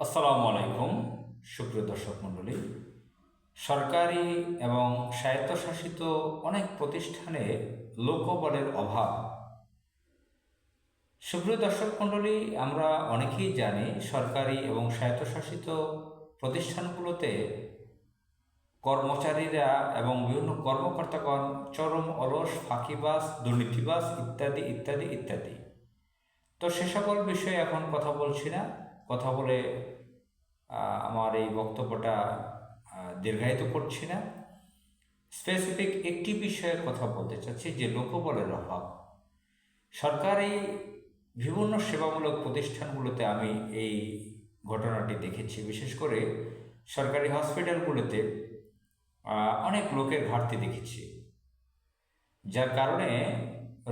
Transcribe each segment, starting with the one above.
আসসালামু আলাইকুম, সুপ্রিয় দর্শক মণ্ডলী। সরকারি এবং স্বায়ত্তশাসিত অনেক প্রতিষ্ঠানে লোকবলের অভাব। সুপ্রিয় দর্শক মণ্ডলী, আমরা অনেকেই জানি সরকারি এবং স্বায়ত্তশাসিত প্রতিষ্ঠানগুলোতে কর্মচারীরা এবং বিভিন্ন কর্মকর্তাগণ চরম অলস ফাঁকিবাস দুর্নীতিবাস ইত্যাদি ইত্যাদি ইত্যাদি। তো সে সকল বিষয়ে এখন কথা বলছি না। কথা বলে আমার এই বক্তব্যটা দীর্ঘায়িত করছি না। স্পেসিফিক একটি বিষয়ে কথা বলতে চাচ্ছি, যে লোকবলের অভাব। সরকারি বিভিন্ন সেবামূলক প্রতিষ্ঠানগুলোতে আমি এই ঘটনাটি দেখেছি। বিশেষ করে সরকারি হসপিটালগুলোতে অনেক লোকের ঘাটতি দেখেছি। যার কারণে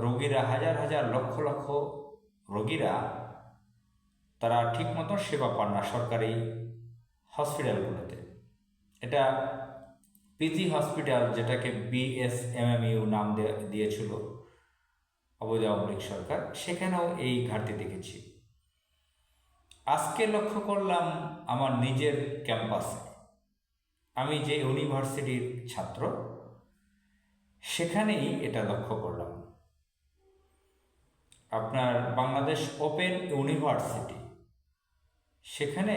রোগীরা, হাজার হাজার লক্ষ লক্ষ রোগীরা তারা ঠিক মতো সেবা পান না সরকারি হসপিটালগুলোতে। এটা পিজি হসপিটাল যেটাকে বিএসএমএমইউ নাম দিয়েছিল অবৈধ আওয়ামী সরকার, সেখানেও এই ঘাটতি দেখেছি। আজকে লক্ষ্য করলাম আমার নিজের ক্যাম্পাসে। আমি যে ইউনিভার্সিটির ছাত্র, সেখানেই এটা লক্ষ্য করলাম। আপনার বাংলাদেশ ওপেন ইউনিভার্সিটি সেখানে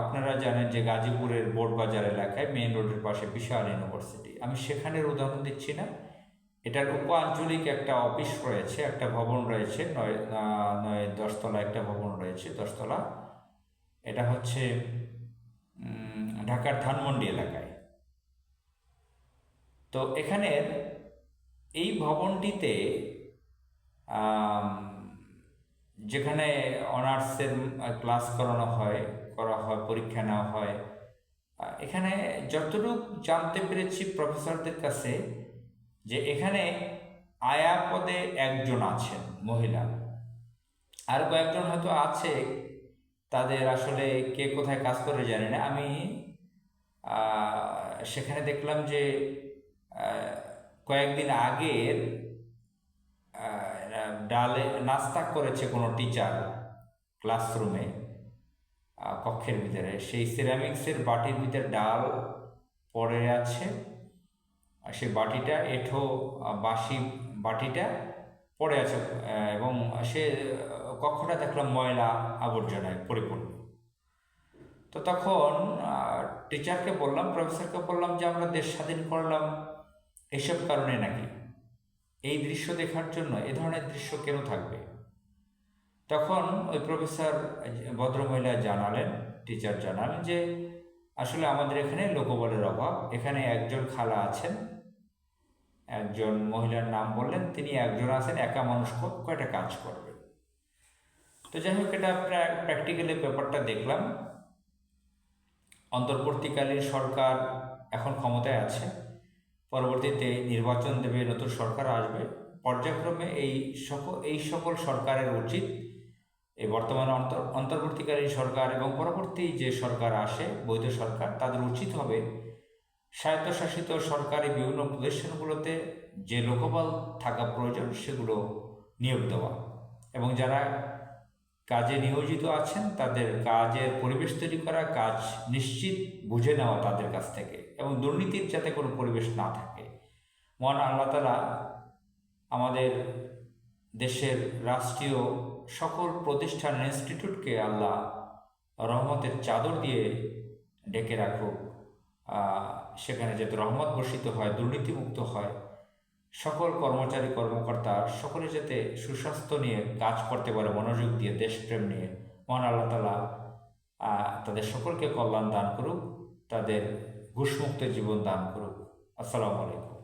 আপনারা জানেন যে গাজীপুরের বোর্ডবাজার এলাকায় মেইন রোডের পাশে বিশাল ইউনিভার্সিটি আমি সেখানের উদাহরণ দিচ্ছি না। এটার উপ আঞ্চলিক একটা অফিস রয়েছে, একটা ভবন রয়েছে, নয় নয়, দশতলা একটা ভবন রয়েছে, দশতলা। এটা হচ্ছে ঢাকার ধানমন্ডি এলাকায়। তো এখানে এই ভবনটিতে যেখানে অনার্সের ক্লাস করানো হয়, করা হয়, পরীক্ষা নেওয়া হয়। এখানে যতটুকু জানতে পেরেছি প্রফেসরদের কাছে, যে এখানে আয়া পদে একজন আছেন, মহিলা। আর কয়েকজন হয়তো আছে, তাদের আসলে কে কোথায় কাজ করে জানি না। আমি সেখানে দেখলাম যে কয়েকদিন আগের ডালে নাস্তা করেছে কোনো টিচার ক্লাসরুমে কক্ষের ভিতরে। সেই সিরামিক্সের বাটির ভিতরে ডাল পড়ে আছে। আর সেই বাটিটা, এঠো বাসি বাটিটা পড়ে আছে এবং সে কক্ষটা দেখলাম ময়লা আবর্জনায় পরিপূর্ণ। তো তখন টিচারকে বললাম প্রফেসরকে বললাম যে, আমরা দেশ স্বাধীন করলাম। এইসব কারণে নাকি? এই দৃশ্য দেখার জন্য এ ধরনের দৃশ্য কেন থাকবে? তখন ওই প্রফেসর ভদ্রমহিলা জানালেন, টিচার জানালেন যে, আসলে আমাদের এখানে লোকবলের অভাব। এখানে একজন খালা আছেন। একজন মহিলার নাম বললেন, তিনি একজন আছেন, একা মানুষ কয়টা কাজ করবেন তো যাই হোক, এটা প্র্যাকটিক্যালি ব্যাপারটা দেখলাম। অন্তর্বর্তীকালীন সরকার এখন ক্ষমতায় আছে। পরবর্তীতে নির্বাচন দেবে, নতুন সরকার আসবে। পর্যায়ক্রমে এই সকল এই সকল সরকারের উচিত এই বর্তমানে অন্তর, অন্তর্বর্তীকালীন সরকার এবং পরবর্তী যে সরকার আসে, বৈধ সরকার, তাদের উচিত হবে স্বায়ত্তশাসিত সরকারি বিভিন্ন প্রতিষ্ঠানগুলোতে যে লোকবল থাকা প্রয়োজন, সেগুলো নিয়োগ দেওয়া। এবং যারা কাজে নিয়োজিত আছেন, তাদের কাজের পরিবেশ তৈরি করা, কাজ নিশ্চিত বুঝে নেওয়া তাদের কাছ থেকে এবং দুর্নীতির যাতে কোনো পরিবেশ না থাকে। মহান আল্লাহ তালা আমাদের দেশের রাষ্ট্রীয় সকল প্রতিষ্ঠান ইনস্টিটিউটকে আল্লাহ রহমতের চাদর দিয়ে ডেকে রাখুক। সেখানে যাতে রহমত বর্ষিত হয়, দুর্নীতিমুক্ত হয়। সকল কর্মচারী, কর্মকর্তা সকলে যাতে সুস্বাস্থ্য নিয়ে কাজ করতে পারে, মনোযোগ দিয়ে, দেশপ্রেম নিয়ে, মহান আল্লাহ তালা তাদের সকলকে কল্যাণ দান করুক, তাদের ঘুষমুক্ত জীবন দান করুক। আসসালামু আলাইকুম।